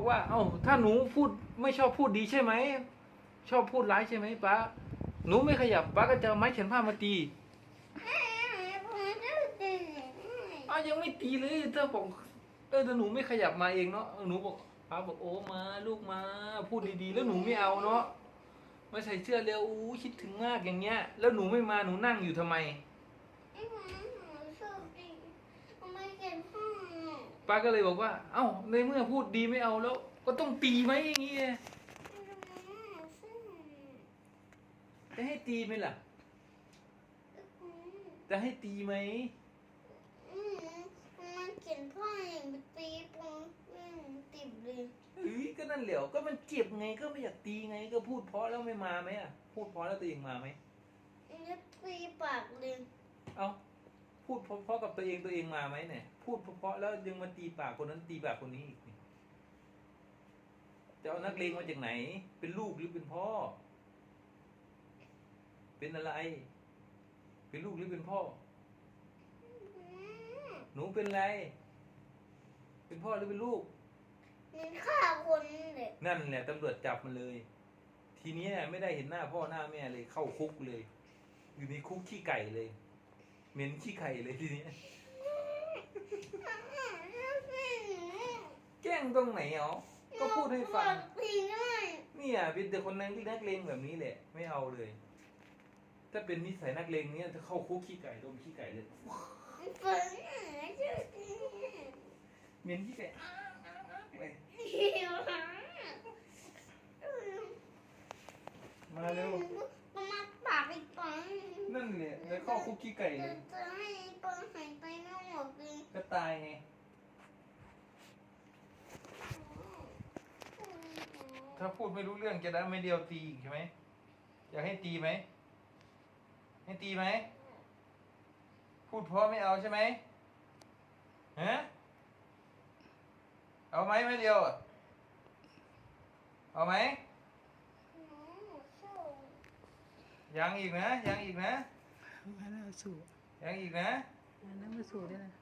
บอกว่า เอ้าถ้าหนูพูดไม่ชอบพูดดีใช่ไหม ชอบพูดร้ายใช่ไหมป้าหนูไม่ขยับป้าก็จะเอาไม้เขียนผ้ามาตีอ้าวยังไม่ตีเลยเธอบอกเออแต่หนูไม่ขยับมาเองเนาะหนูบอกป้าบอกโอ้มาลูกมาพูดดีๆ แล้วหนูไม่เอาเนาะมาใส่เสื้อเร็วอู้คิดถึงมากอย่างเงี้ย แล้วหนูไม่มาหนูนั่งอยู่ทำไม ป้าก็เลยบอกว่า เอ้า ในเมื่อพูดดีไม่เอาแล้ว ก็ต้องตีไหมอย่างงี้ไงจะให้ตีไหมล่ะ จะให้ตีไหมมันเขียนพ่ออย่างไปตีปงติดเลยเอ้ยก็นั่นแหละก็มันเจ็บไงก็ไม่อยากตีไงก็พูดเพราะแล้วไม่มาไหมอะ พูดเพราะแล้วตัวเองมาไหมมันตีปากเลย เอา พูดเพราะๆกับตัวเองตัวเองมาไหมเนี่ย พูดเพราะๆแล้วยังมาตีปากคนนั้นตีปากคนนี้อีกนี่จะเอานักเลงมาจากไหน เป็นลูกหรือเป็นพ่อ เป็นอะไร เป็นลูกหรือเป็นพ่อ หนูเป็นอะไร เป็นพ่อหรือเป็นลูกมันฆ่าคนเลยนั่นแหละตำรวจจับมันเลย ทีนี้ไม่ได้เห็นหน้าพ่อหน้าแม่เลยเข้าคุกเลย อยู่ในคุกขี้ไก่เลย เหม็นขี้ไก่เลยทีนี้แกล้งตรงไหนอ๋อก็พูดให้ฟังตีง่ายเนี่ยเป็นแต่คนนั้นที่นักเลงแบบนี้แหละ ไม่เอาเลย ถ้าเป็นนิสัยนักเลงเนี่ยถ้าเข้าคุกขี้ไก่โดนขี้ไก่เลยฝันชื่อตีเหม็นขี้ไก่อ้าวอ้าวอ้าวเลยเหี่ยวหามาเร็ว ประมาปากอีกปัง นั่นแหละเลยเข้าคุกขี้ไก่เลยจะให้ปังหายไปไม่หมดเลยก็ตายไงถ้าพูดไม่รู้เรื่องจะได้ไม่เดียวตีอีกใช่ไหมอยากให้ตีไหมให้ตีไหมพูดเพราะไม่เอาใช่ไหมฮะเอาไหมไม่เดียวเอาไหมยังอีกนะยังอีกนะ มาแล้วสู่ยังอีกนะอันนั้นมาสู่ด้วยนะ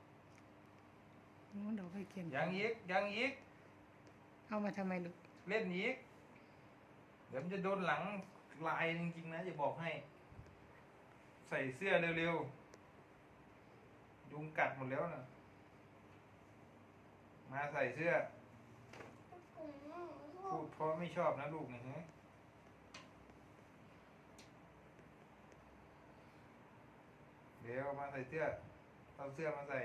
นู้นเราไปเขียนยังอีกยังอีก เอามาทำไมลูกเล่นอีก เดี๋ยวมันจะโดนหลังลายจริงๆนะจะบอกให้ ใส่เสื้อเร็วๆยุงกัดหมดแล้วนะมาใส่เสื้อพูดเพราะไม่ชอบนะลูกเนี่ยฮะ เดี๋ยวมาใส่เสื้อเอาเสื้อมาใส่